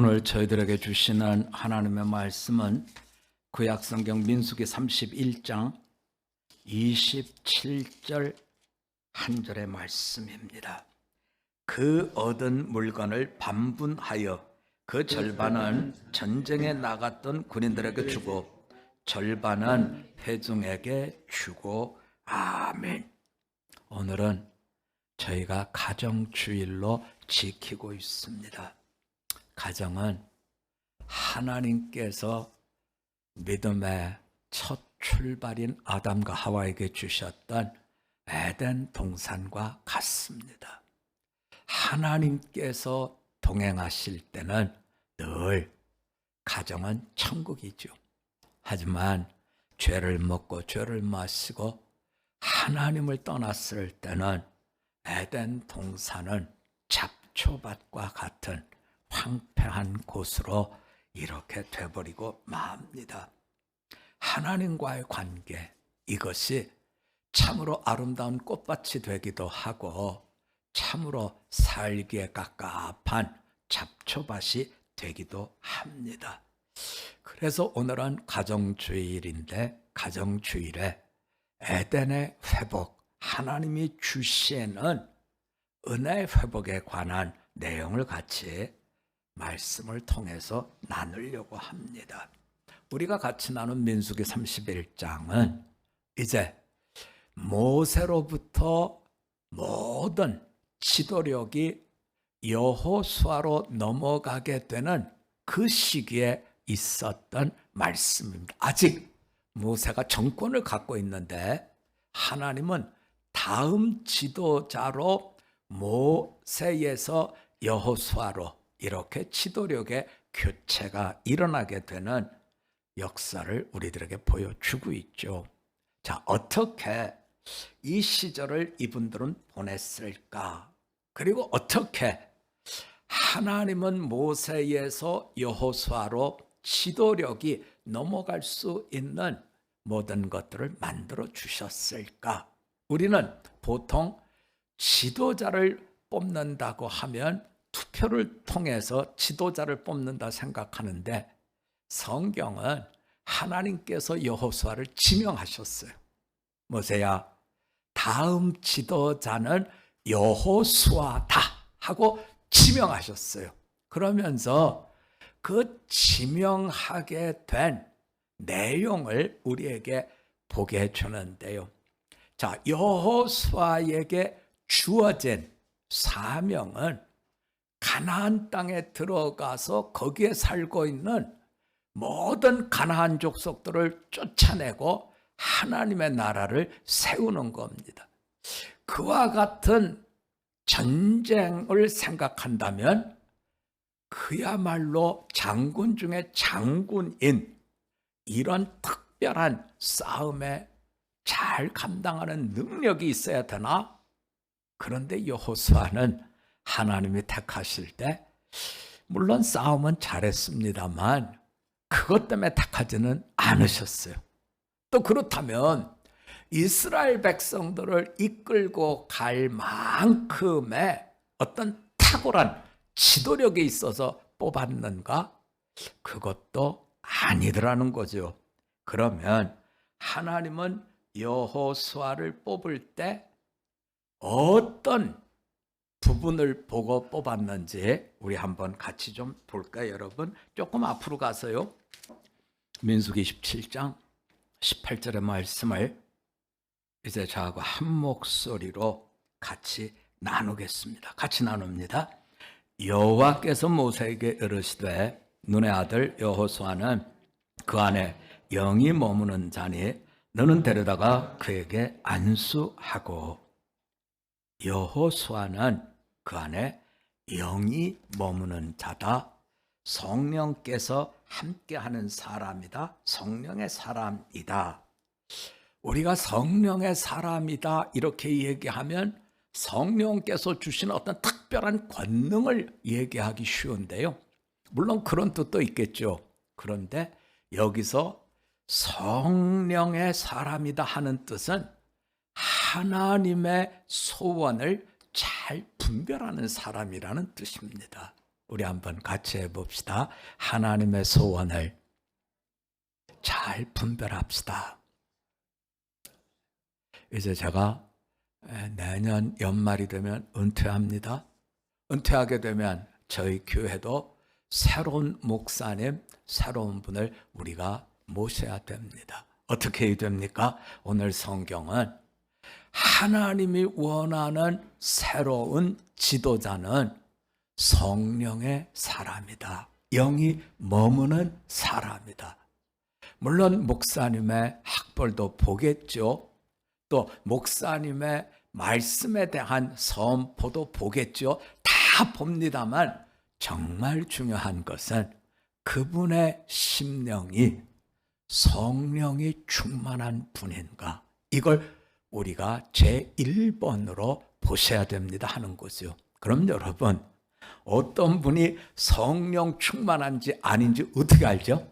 오늘 저희들에게 주시는 하나님의 말씀은 구약성경 민수기 31장 27절 한 절의 말씀입니다. 그 얻은 물건을 반분하여 그 절반은 전쟁에 나갔던 군인들에게 주고 절반은 회중에게 주고 아멘. 오늘은 저희가 가정주일로 지키고 있습니다. 가정은 하나님께서 믿음의 첫 출발인 아담과 하와에게 주셨던 에덴 동산과 같습니다. 하나님께서 동행하실 때는 늘 가정은 천국이죠. 하지만 죄를 먹고 죄를 마시고 하나님을 떠났을 때는 에덴 동산은 잡초밭과 같은 황폐한 곳으로 이렇게 돼버리고 맙니다. 하나님과의 관계 이것이 참으로 아름다운 꽃밭이 되기도 하고 참으로 살기에 깝깝한 잡초밭이 되기도 합니다. 그래서 오늘은 가정주일인데 가정주일에 에덴의 회복 하나님이 주시는 은혜의 회복에 관한 내용을 같이 말씀을 통해서 나누려고 합니다. 우리가 같이 나눈 민수기 31장은 이제 모세로부터 모든 지도력이 여호수아로 넘어가게 되는 그 시기에 있었던 말씀입니다. 아직 모세가 정권을 갖고 있는데 하나님은 다음 지도자로 모세에서 여호수아로 이렇게 지도력의 교체가 일어나게 되는 역사를 우리들에게 보여주고 있죠. 자, 어떻게 이 시절을 이분들은 보냈을까? 그리고 어떻게 하나님은 모세에서 여호수아로 지도력이 넘어갈 수 있는 모든 것들을 만들어 주셨을까? 우리는 보통 지도자를 뽑는다고 하면 투표를 통해서 지도자를 뽑는다 생각하는데 성경은 하나님께서 여호수아를 지명하셨어요. 모세야, 다음 지도자는 여호수아다 하고 지명하셨어요. 그러면서 그 지명하게 된 내용을 우리에게 보게 해주는데요. 자, 여호수아에게 주어진 사명은 가나안 땅에 들어가서 거기에 살고 있는 모든 가나안 족속들을 쫓아내고 하나님의 나라를 세우는 겁니다. 그와 같은 전쟁을 생각한다면 그야말로 장군 중에 장군인 이런 특별한 싸움에 잘 감당하는 능력이 있어야 되나? 그런데 여호수아는 하나님이 택하실 때 물론 싸움은 잘했습니다만 그것 때문에 택하지는 않으셨어요. 또 그렇다면 이스라엘 백성들을 이끌고 갈 만큼의 어떤 탁월한 지도력이 있어서 뽑았는가? 그것도 아니더라는 거죠. 그러면 하나님은 여호수아를 뽑을 때 어떤 부분을 보고 뽑았는지 우리 한번 같이 좀 볼까요, 여러분? 조금 앞으로 가서요. 민수기 17장 18절의 말씀을 이제 저하고 한 목소리로 같이 나누겠습니다. 같이 나눕니다. 여호와께서 모세에게 이르시되 눈의 아들 여호수아는 그 안에 영이 머무는 자니 너는 데려다가 그에게 안수하고 여호수아는 그 안에 영이 머무는 자다. 성령께서 함께하는 사람이다. 성령의 사람이다. 우리가 성령의 사람이다 이렇게 얘기하면 성령께서 주신 어떤 특별한 권능을 얘기하기 쉬운데요. 물론 그런 뜻도 있겠죠. 그런데 여기서 성령의 사람이다 하는 뜻은 하나님의 소원을 잘 분별하는 사람이라는 뜻입니다. 우리 한번 같이 해봅시다. 하나님의 소원을 잘 분별합시다. 이제 제가 에, 내년 연말이 되면 은퇴합니다. 은퇴하게 되면 저희 교회도 새로운 목사님, 새로운 분을 우리가 모셔야 됩니다. 어떻게 됩니까? 오늘 성경은 하나님이 원하는 새로운 지도자는 성령의 사람이다. 영이 머무는 사람이다. 물론 목사님의 학벌도 보겠죠. 또 목사님의 말씀에 대한 선포도 보겠죠. 다 봅니다만 정말 중요한 것은 그분의 심령이 성령이 충만한 분인가 이걸 우리가 제 1번으로 보셔야 됩니다 하는 거죠. 그럼 여러분 어떤 분이 성령 충만한지 아닌지 어떻게 알죠?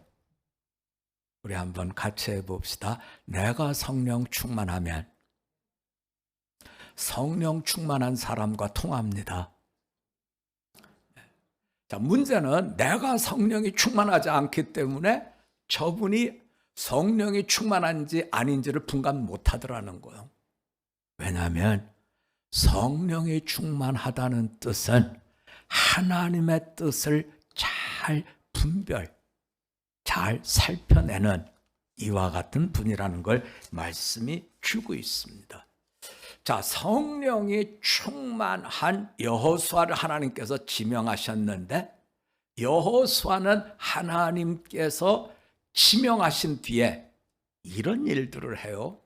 우리 한번 같이 해봅시다. 내가 성령 충만하면 성령 충만한 사람과 통합니다. 자, 문제는 내가 성령이 충만하지 않기 때문에 저분이 성령이 충만한지 아닌지를 분간 못 하더라는 거예요. 왜냐하면 성령이 충만하다는 뜻은 하나님의 뜻을 잘 분별, 잘 살펴내는 이와 같은 분이라는 걸 말씀이 주고 있습니다. 자, 성령이 충만한 여호수아를 하나님께서 지명하셨는데 여호수아는 하나님께서 지명하신 뒤에 이런 일들을 해요.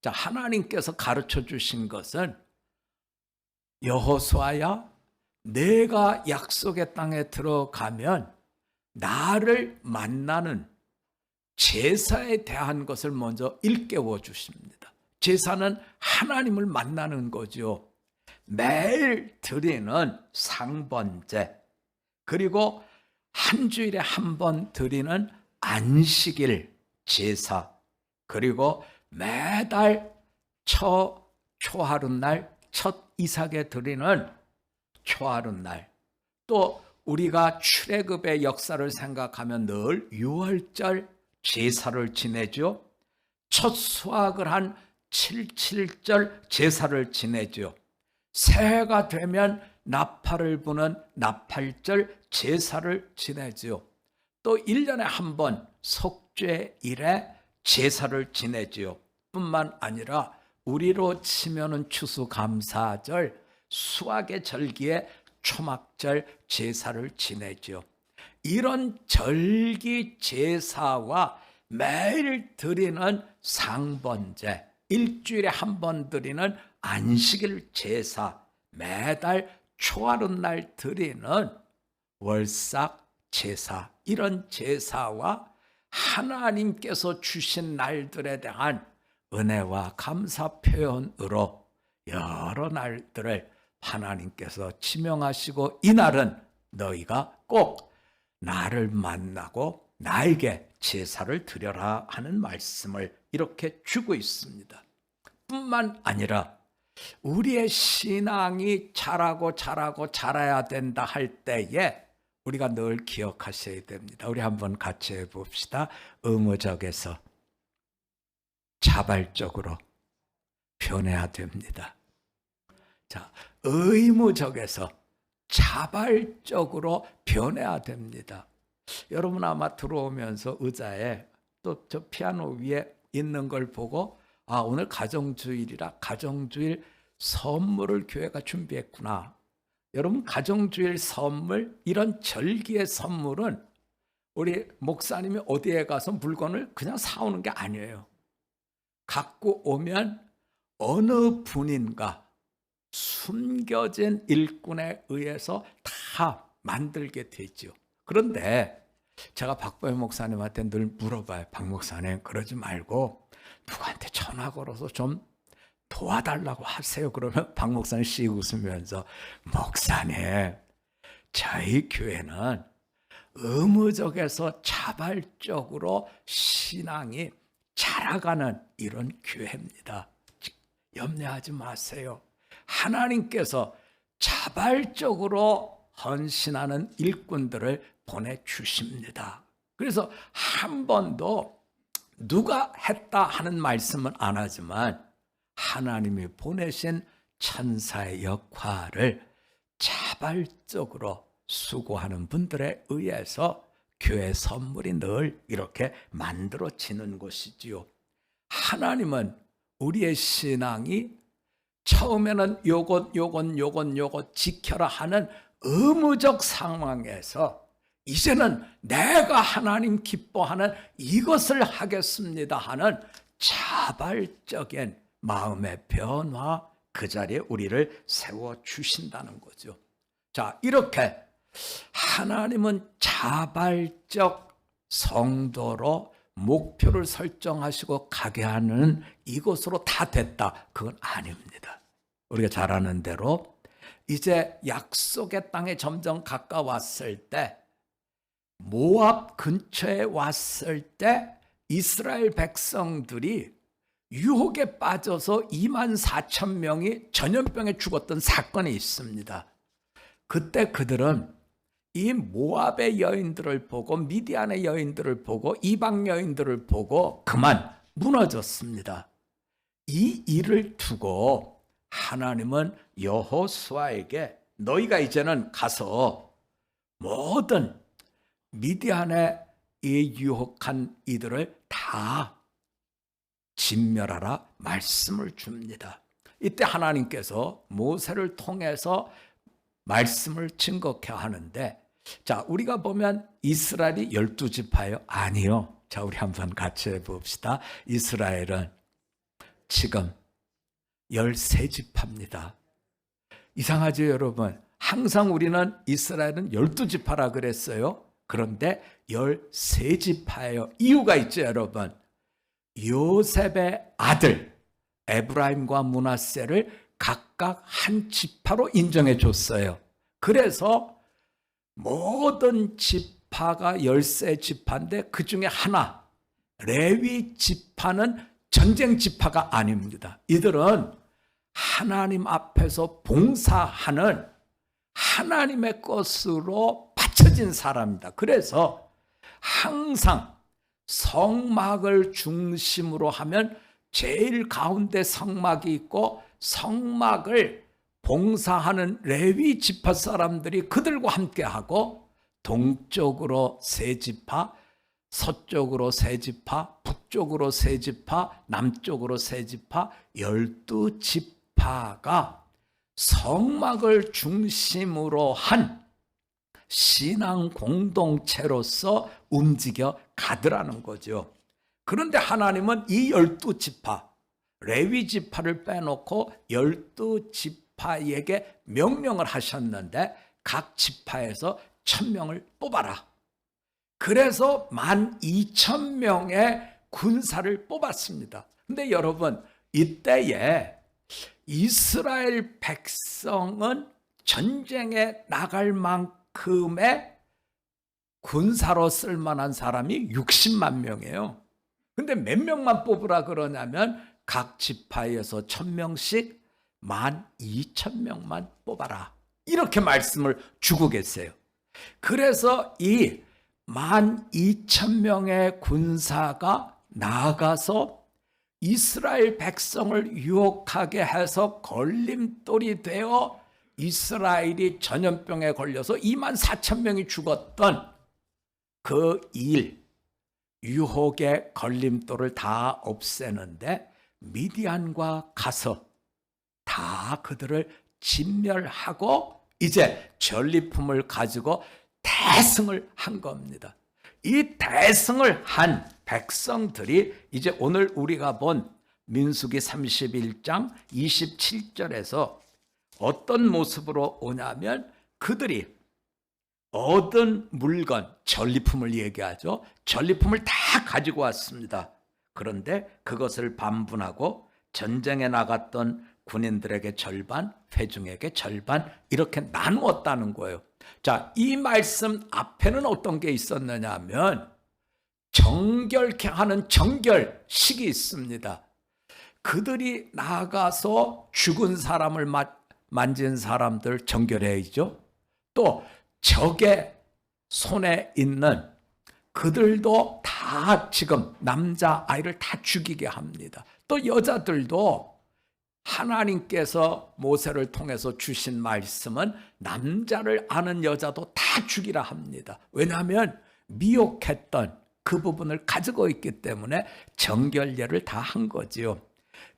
자, 하나님께서 가르쳐 주신 것은 여호수아야 내가 약속의 땅에 들어가면 나를 만나는 제사에 대한 것을 먼저 일깨워 주십니다. 제사는 하나님을 만나는 거죠. 매일 드리는 상번제, 그리고 한 주일에 한 번 드리는 안식일 제사, 그리고 매달 초 초하룻 날 첫 이삭에 드리는 초하룻 날, 또 우리가 출애굽의 역사를 생각하면 늘 유월절 제사를 지내죠. 첫 수확을 한 77절 제사를 지내죠. 새해가 되면 나팔을 부는 나팔절 제사를 지내죠. 또 1년에 한 번 속죄일에 제사를 지내지요. 뿐만 아니라 우리로 치면은 추수감사절, 수학의 절기에 초막절 제사를 지내죠. 이런 절기 제사와 매일 드리는 상번제, 일주일에 한 번 드리는 안식일 제사, 매달 초하룻날 드리는 월삭 제사, 이런 제사와 하나님께서 주신 날들에 대한 은혜와 감사 표현으로 여러 날들을 하나님께서 지명하시고 이 날은 너희가 꼭 나를 만나고 나에게 제사를 드려라 하는 말씀을 이렇게 주고 있습니다. 뿐만 아니라 우리의 신앙이 자라고 자라고 자라야 된다 할 때에 우리가 늘 기억하셔야 됩니다. 우리 한번 같이 해봅시다. 의무적에서 자발적으로 변해야 됩니다. 자, 의무적에서 자발적으로 변해야 됩니다. 여러분 아마 들어오면서 의자에 또 저 피아노 위에 있는 걸 보고 아, 오늘 가정주일이라 가정주일 선물을 교회가 준비했구나. 여러분 가정주일 선물 이런 절기의 선물은 우리 목사님이 어디에 가서 물건을 그냥 사오는 게 아니에요. 갖고 오면 어느 분인가 숨겨진 일꾼에 의해서 다 만들게 되죠. 그런데 제가 박보혜 목사님한테 늘 물어봐요. 박 목사님 그러지 말고 누구한테 전화 걸어서 좀 도와달라고 하세요. 그러면 박 목사님 씩 웃으면서 목사님 저희 교회는 의무적에서 자발적으로 신앙이 자라가는 이런 교회입니다. 염려하지 마세요. 하나님께서 자발적으로 헌신하는 일꾼들을 보내주십니다. 그래서 한 번도 누가 했다 하는 말씀은 안 하지만 하나님이 보내신 천사의 역할을 자발적으로 수고하는 분들에 의해서 교회 선물이 늘 이렇게 만들어지는 것이지요. 하나님은 우리의 신앙이 처음에는 요것 요것 요것 요것 지켜라 하는 의무적 상황에서 이제는 내가 하나님 기뻐하는 이것을 하겠습니다 하는 자발적인 마음의 변화 그 자리에 우리를 세워 주신다는 거죠. 자, 이렇게 하나님은 자발적 성도로 목표를 설정하시고 가게 하는 이것으로 다 됐다. 그건 아닙니다. 우리가 잘 아는 대로 이제 약속의 땅에 점점 가까웠을 때 모압 근처에 왔을 때 이스라엘 백성들이 유혹에 빠져서 2만 4천 명이 전염병에 죽었던 사건이 있습니다. 그때 그들은 이 모압의 여인들을 보고 미디안의 여인들을 보고 이방 여인들을 보고 그만 무너졌습니다. 이 일을 두고 하나님은 여호수아에게 너희가 이제는 가서 모든 미디안의 이 유혹한 이들을 다 진멸하라 말씀을 줍니다. 이때 하나님께서 모세를 통해서 말씀을 증거케 하는데 자, 우리가 보면 이스라엘이 열두 지파요? 아니요. 자, 우리 한번 같이 해 봅시다. 이스라엘은 지금 열세 지파입니다. 이상하죠, 여러분? 항상 우리는 이스라엘은 열두 지파라 그랬어요. 그런데 열세 지파예요. 이유가 있죠, 여러분. 요셉의 아들 에브라임과 문하세를 각각 한 지파로 인정해 줬어요. 그래서 모든 지파가 열세 지파인데 그 중에 하나 레위 지파는 전쟁 지파가 아닙니다. 이들은 하나님 앞에서 봉사하는 하나님의 것으로 바쳐진 사람입니다. 그래서 항상 성막을 중심으로 하면 제일 가운데 성막이 있고 성막을 봉사하는 레위 지파 사람들이 그들과 함께 하고 동쪽으로 세 지파, 서쪽으로 세 지파, 북쪽으로 세 지파, 남쪽으로 세 지파, 열두 지파가 성막을 중심으로 한 신앙 공동체로서 움직여 가더라는 거죠. 그런데 하나님은 이 열두 지파, 레위 지파를 빼놓고 열두 지파에게 명령을 하셨는데 각 지파에서 천 명을 뽑아라. 그래서 만 이천 명의 군사를 뽑았습니다. 근데 여러분, 이때에 이스라엘 백성은 전쟁에 나갈 만큼의 군사로 쓸만한 사람이 60만 명이에요. 근데 몇 명만 뽑으라 그러냐면 각 지파에서 천 명씩 만 이천 명만 뽑아라. 이렇게 말씀을 주고 계세요. 그래서 이 만 이천 명의 군사가 나가서 이스라엘 백성을 유혹하게 해서 걸림돌이 되어 이스라엘이 전염병에 걸려서 2만 4천 명이 죽었던 그 일, 유혹의 걸림돌을 다 없애는데 미디안과 가서 다 그들을 진멸하고 이제 전리품을 가지고 대승을 한 겁니다. 이 대승을 한 백성들이 이제 오늘 우리가 본 민수기 31장 27절에서 어떤 모습으로 오냐면 그들이 얻은 물건, 전리품을 얘기하죠. 전리품을 다 가지고 왔습니다. 그런데 그것을 반분하고 전쟁에 나갔던 군인들에게 절반, 회중에게 절반 이렇게 나누었다는 거예요. 자, 이 말씀 앞에는 어떤 게 있었느냐 하면 정결케 하는 정결식이 있습니다. 그들이 나가서 죽은 사람을 만진 사람들 정결해야죠. 또 적의 손에 있는 그들도 다 지금 남자 아이를 다 죽이게 합니다. 또 여자들도 하나님께서 모세를 통해서 주신 말씀은 남자를 아는 여자도 다 죽이라 합니다. 왜냐하면 미혹했던 그 부분을 가지고 있기 때문에 정결례를 다 한 거지요.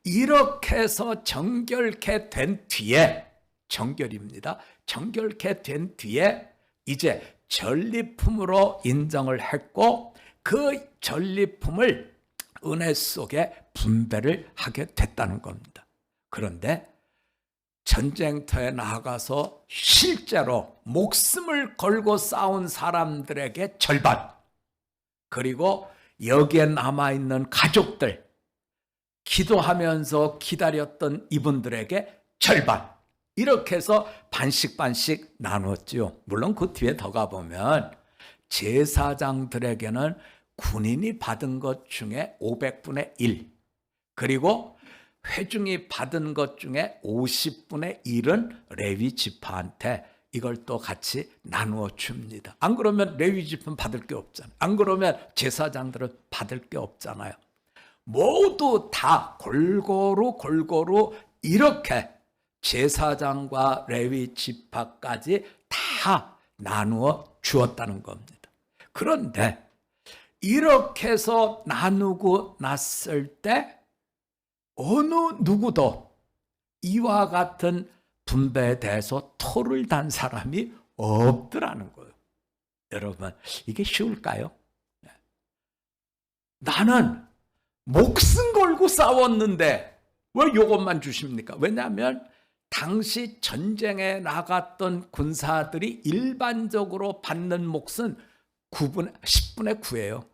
이렇게 해서 정결케 된 뒤에 정결입니다. 정결케 된 뒤에 이제 전리품으로 인정을 했고 그 전리품을 은혜 속에 분배를 하게 됐다는 겁니다. 그런데 전쟁터에 나가서 실제로 목숨을 걸고 싸운 사람들에게 절반, 그리고 여기에 남아있는 가족들, 기도하면서 기다렸던 이분들에게 절반, 이렇게 해서 반씩 반씩 나눴죠. 물론 그 뒤에 더 가보면 제사장들에게는 군인이 받은 것 중에 500분의 1, 그리고 회중이 받은 것 중에 50분의 1은 레위 지파한테 이걸 또 같이 나누어 줍니다. 안 그러면 레위 지파는 받을 게 없잖아요. 안 그러면 제사장들은 받을 게 없잖아요. 모두 다 골고루 골고루 이렇게 제사장과 레위 지파까지 다 나누어 주었다는 겁니다. 그런데 이렇게 해서 나누고 났을 때 어느 누구도 이와 같은 분배에 대해서 토를 단 사람이 없더라는 거예요. 여러분, 이게 쉬울까요? 네. 나는 목숨 걸고 싸웠는데 왜 이것만 주십니까? 왜냐하면 당시 전쟁에 나갔던 군사들이 일반적으로 받는 몫은 9분, 10분의 9예요.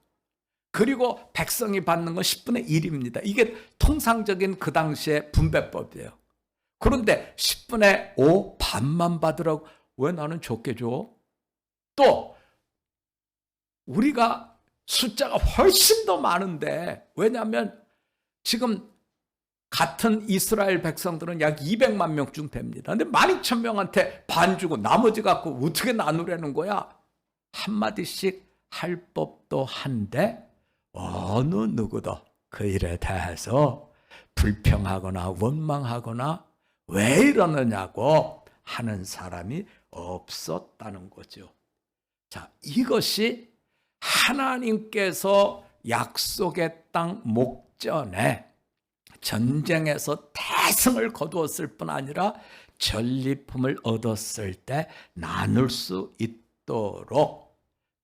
그리고 백성이 받는 건 10분의 1입니다. 이게 통상적인 그 당시의 분배법이에요. 그런데 10분의 5 반만 받으라고 왜 나는 적게 줘? 또 우리가 숫자가 훨씬 더 많은데 왜냐하면 지금 같은 이스라엘 백성들은 약 200만 명쯤 됩니다. 근데 12,000명한테 반 주고 나머지 갖고 어떻게 나누려는 거야? 한마디씩 할 법도 한데 어느 누구도 그 일에 대해서 불평하거나 원망하거나 왜 이러느냐고 하는 사람이 없었다는 거죠. 자, 이것이 하나님께서 약속의 땅 목전에 전쟁에서 대승을 거두었을 뿐 아니라 전리품을 얻었을 때 나눌 수 있도록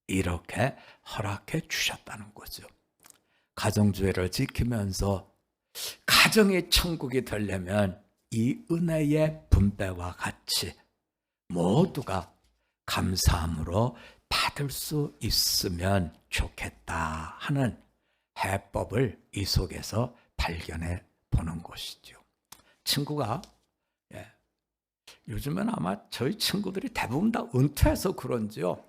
이렇게 허락해 주셨다는 거죠. 가정주의를 지키면서 가정의 천국이 되려면 이 은혜의 분배와 같이 모두가 감사함으로 받을 수 있으면 좋겠다 하는 해법을 이 속에서 발견해 보는 것이죠. 친구가 예, 요즘은 아마 저희 친구들이 대부분 다 은퇴해서 그런지요.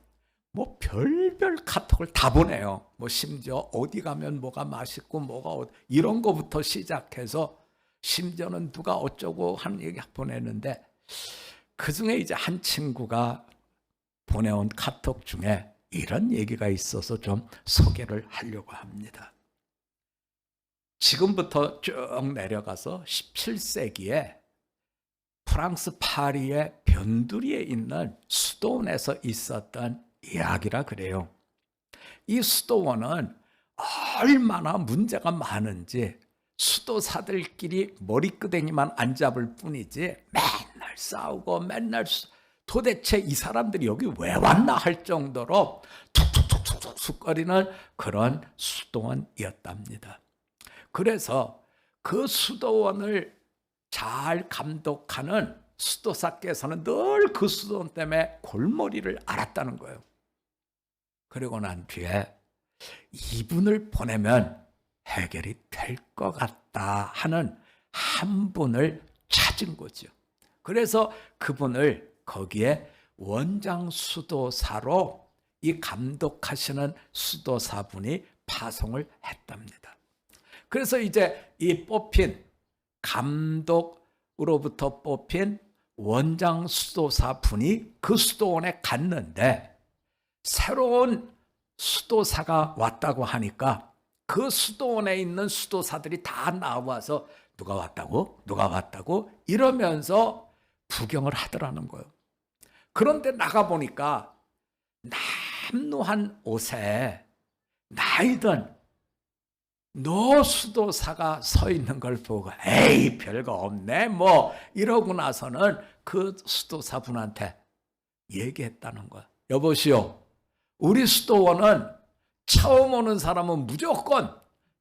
뭐 별별 카톡을 다 보내요. 뭐 심지어 어디 가면 뭐가 맛있고 뭐가 어- 이런 거부터 시작해서 심지어는 누가 어쩌고 하는 얘기 보내는데 그 중에 이제 한 친구가 보내온 카톡 중에 이런 얘기가 있어서 좀 소개를 하려고 합니다. 지금부터 쭉 내려가서 17세기에 프랑스 파리의 변두리에 있는 수도원에서 있었던 이야기라 그래요. 이 수도원은 얼마나 문제가 많은지 수도사들끼리 머리끄댕이만 안 잡을 뿐이지 맨날 싸우고 맨날 수- 도대체 이 사람들이 여기 왜 왔나 할 정도로 툭툭툭툭툭 거리는 그런 수도원이었답니다. 그래서 그 수도원을 잘 감독하는 수도사께서는 늘 그 수도원 때문에 골머리를 앓았다는 거예요. 그리고 난 뒤에 이분을 보내면 해결이 될 것 같다 하는 한 분을 찾은 거죠. 그래서 그분을 거기에 원장 수도사로 이 감독하시는 수도사분이 파송을 했답니다. 그래서 이제 이 뽑힌 감독으로부터 뽑힌 원장 수도사 분이 그 수도원에 갔는데 새로운 수도사가 왔다고 하니까 그 수도원에 있는 수도사들이 다 나와서 누가 왔다고? 누가 왔다고? 이러면서 구경을 하더라는 거예요. 그런데 나가 보니까 남루한 옷에 나이든 노 수도사가 서 있는 걸 보고 에이 별거 없네 뭐 이러고 나서는 그 수도사분한테 얘기했다는 거야. 여보시오. 우리 수도원은 처음 오는 사람은 무조건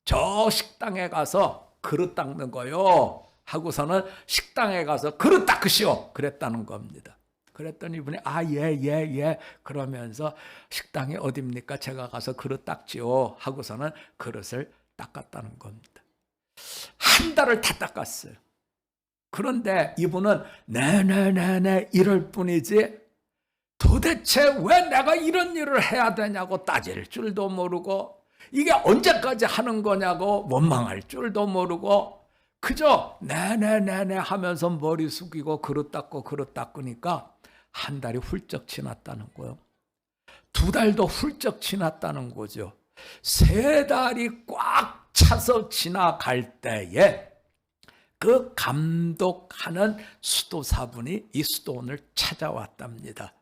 저 식당에 가서 그릇 닦는 거요. 하고서는 식당에 가서 그릇 닦으시오. 그랬다는 겁니다. 그랬더니 이분이 아, 예, 예, 예. 그러면서 식당이 어딥니까? 제가 가서 그릇 닦지요. 하고서는 그릇을 닦았다는 겁니다. 한 달을 다 닦았어요. 그런데 이분은 네네네네 이럴 뿐이지 도대체 왜 내가 이런 일을 해야 되냐고 따질 줄도 모르고 이게 언제까지 하는 거냐고 원망할 줄도 모르고 그저 네네네네 하면서 머리 숙이고 그릇 닦고 그릇 닦으니까 한 달이 훌쩍 지났다는 거예요. 두 달도 훌쩍 지났다는 거죠. 세 달이 꽉 차서 지나갈 때에 그 감독하는 수도사분이 이 수도원을 찾아왔답니다.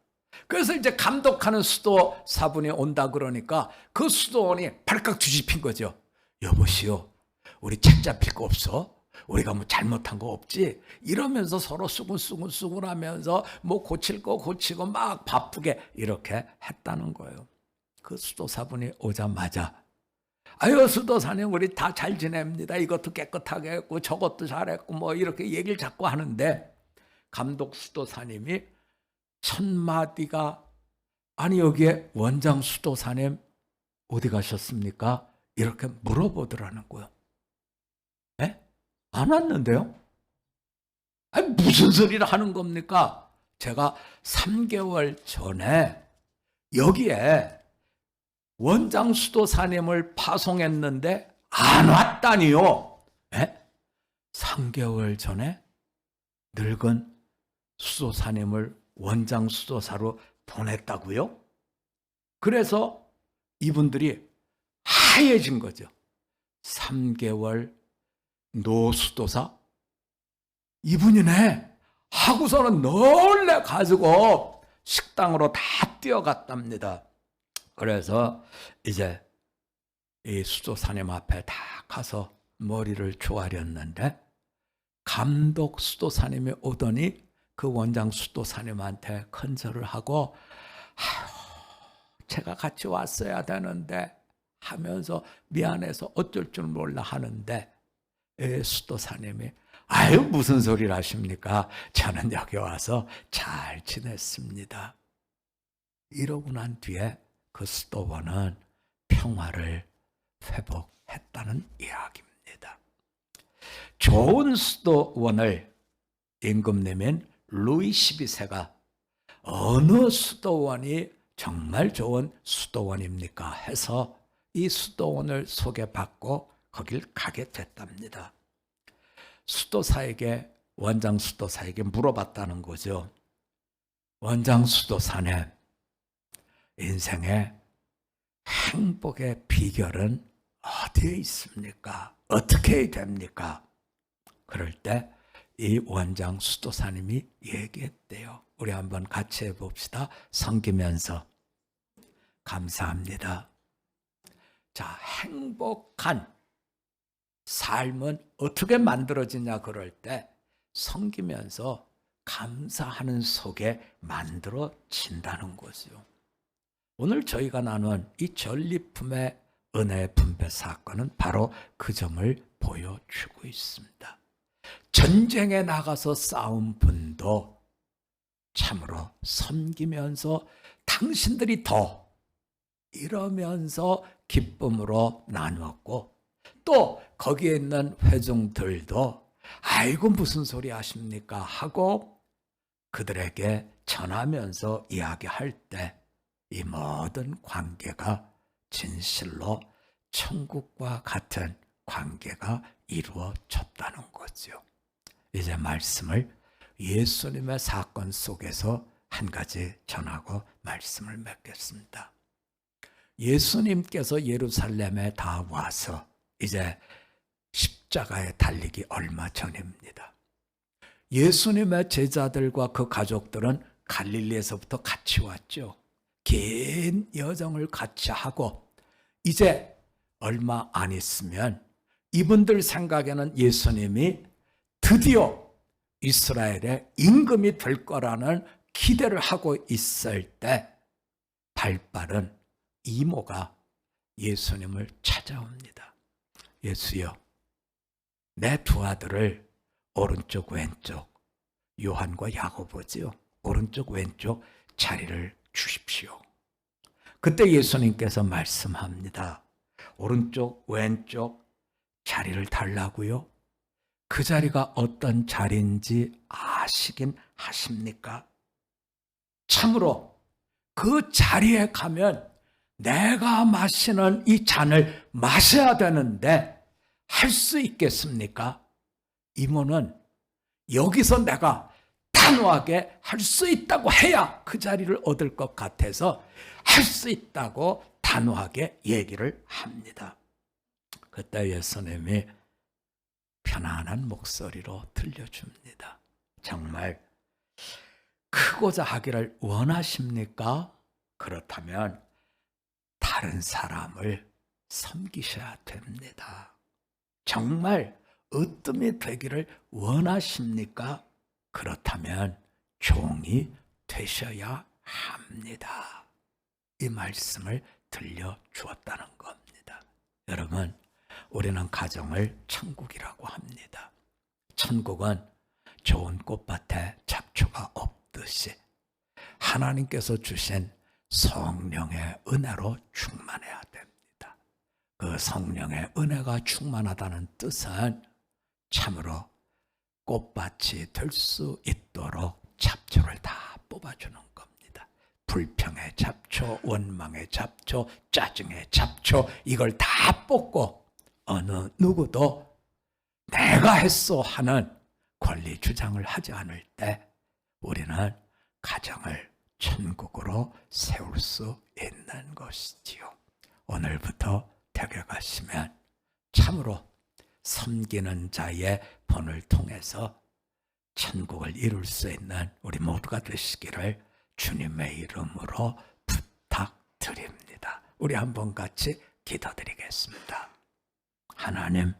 그래서 이제 감독하는 수도사분이 온다 그러니까 그 수도원이 발칵 뒤집힌 거죠. 여보시오, 우리 책 잡힐 거 없어? 우리가 뭐 잘못한 거 없지? 이러면서 서로 수근수근수근 하면서 뭐 고칠 거 고치고 막 바쁘게 이렇게 했다는 거예요. 그 수도사분이 오자마자 아유 수도사님 우리 다 잘 지냅니다. 이것도 깨끗하게 했고 저것도 잘했고 뭐 이렇게 얘기를 자꾸 하는데 감독 수도사님이 첫 마디가 아니 여기에 원장 수도사님 어디 가셨습니까? 이렇게 물어보더라는 거예요. 에? 안 왔는데요? 아니 무슨 소리를 하는 겁니까? 제가 3개월 전에 여기에 원장 수도사님을 파송했는데 안 왔다니요. 에? 3개월 전에 늙은 수도사님을 원장 수도사로 보냈다고요? 그래서 이분들이 하얘진 거죠. 3개월 노수도사? 이분이네. 하고서는 놀래 가지고 식당으로 다 뛰어갔답니다. 그래서 이제 이 수도사님 앞에 다 가서 머리를 조아렸는데 감독 수도사님이 오더니 그 원장 수도사님한테 큰절을 하고 제가 같이 왔어야 되는데 하면서 미안해서 어쩔 줄 몰라 하는데 에, 수도사님이 아유 무슨 소리를 하십니까? 저는 여기 와서 잘 지냈습니다. 이러고 난 뒤에 그 수도원은 평화를 회복했다는 이야기입니다. 좋은 수도원을 임금 내면 루이 12세가 어느 수도원이 정말 좋은 수도원입니까? 해서 이 수도원을 소개받고 거길 가게 됐답니다. 수도사에게 원장 수도사에게 물어봤다는 거죠. 원장 수도사님, 인생의 행복의 비결은 어디에 있습니까? 어떻게 됩니까? 그럴 때 이 원장 수도사님이 얘기했대요. 우리 한번 같이 해봅시다. 섬기면서 감사합니다. 자, 행복한 삶은 어떻게 만들어지냐 그럴 때 섬기면서 감사하는 속에 만들어진다는 거죠. 오늘 저희가 나눈 이 전리품의 은혜 분배 사건은 바로 그 점을 보여주고 있습니다. 전쟁에 나가서 싸운 분도 참으로 섬기면서 당신들이 더 이러면서 기쁨으로 나누었고 또 거기에 있는 회중들도 아이고 무슨 소리 하십니까 하고 그들에게 전하면서 이야기할 때 이 모든 관계가 진실로 천국과 같은 관계가 이루어졌다는 거죠. 이제 말씀을 예수님의 사건 속에서 한 가지 전하고 말씀을 맺겠습니다. 예수님께서 예루살렘에 다 와서 이제 십자가에 달리기 얼마 전입니다. 예수님의 제자들과 그 가족들은 갈릴리에서부터 같이 왔죠. 긴 여정을 같이 하고 이제 얼마 안 있으면 이분들 생각에는 예수님이 드디어 이스라엘의 임금이 될 거라는 기대를 하고 있을 때 발빠른 이모가 예수님을 찾아옵니다. 예수여, 내 두 아들을 오른쪽 왼쪽 요한과 야고보지요. 오른쪽 왼쪽 자리를 주십시오. 그때 예수님께서 말씀합니다. 오른쪽 왼쪽 자리를 달라고요? 그 자리가 어떤 자리인지 아시긴 하십니까? 참으로 그 자리에 가면 내가 마시는 이 잔을 마셔야 되는데 할 수 있겠습니까? 이모는 여기서 내가 단호하게 할 수 있다고 해야 그 자리를 얻을 것 같아서 할 수 있다고 단호하게 얘기를 합니다. 그때 예수님이 편안한 목소리로 들려줍니다. 정말 크고자 하기를 원하십니까? 그렇다면 다른 사람을 섬기셔야 됩니다. 정말 으뜸이 되기를 원하십니까? 그렇다면 종이 되셔야 합니다. 이 말씀을 들려 주었다는 겁니다. 여러분, 우리는 가정을 천국이라고 합니다. 천국은 좋은 꽃밭에 잡초가 없듯이 하나님께서 주신 성령의 은혜로 충만해야 됩니다. 그 성령의 은혜가 충만하다는 뜻은 참으로 꽃밭이 될 수 있도록 잡초를 다 뽑아주는 겁니다. 불평의 잡초, 원망의 잡초, 짜증의 잡초, 이걸 다 뽑고 어느 누구도 내가 했어 하는 권리 주장을 하지 않을 때 우리는 가정을 천국으로 세울 수 있는 것이지요. 오늘부터 댁에 가시면 참으로 섬기는 자의 본을 통해서 천국을 이룰 수 있는 우리 모두가 되시기를 주님의 이름으로 부탁드립니다. 우리 한번 같이 기도드리겠습니다. 하나님,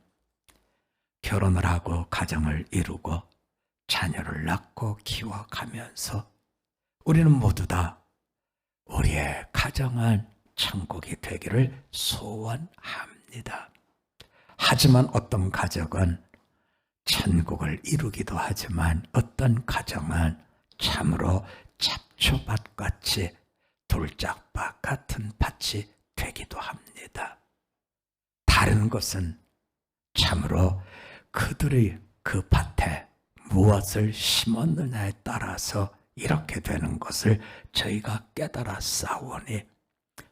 결혼을 하고 가정을 이루고 자녀를 낳고 키워가면서 우리는 모두 다 우리의 가정은 천국이 되기를 소원합니다. 하지만 어떤 가정은 천국을 이루기도 하지만 어떤 가정은 참으로 잡초밭 같이 돌짝밭 같은 밭이 되기도 합니다. 다른 것은 참으로 그들의 그 밭에 무엇을 심었느냐에 따라서 이렇게 되는 것을 저희가 깨달아 싸우니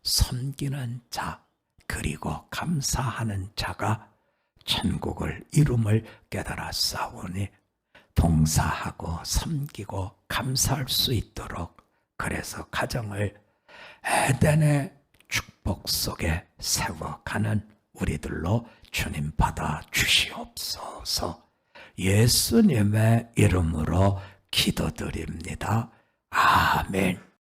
섬기는 자 그리고 감사하는 자가 천국을 이rum을 깨달아 싸우니 봉사하고 섬기고 감사할 수 있도록 그래서 가정을 에덴의 축복 속에 세워가는 우리들로 주님 받아 주시옵소서 예수님의 이름으로 기도드립니다. 아멘.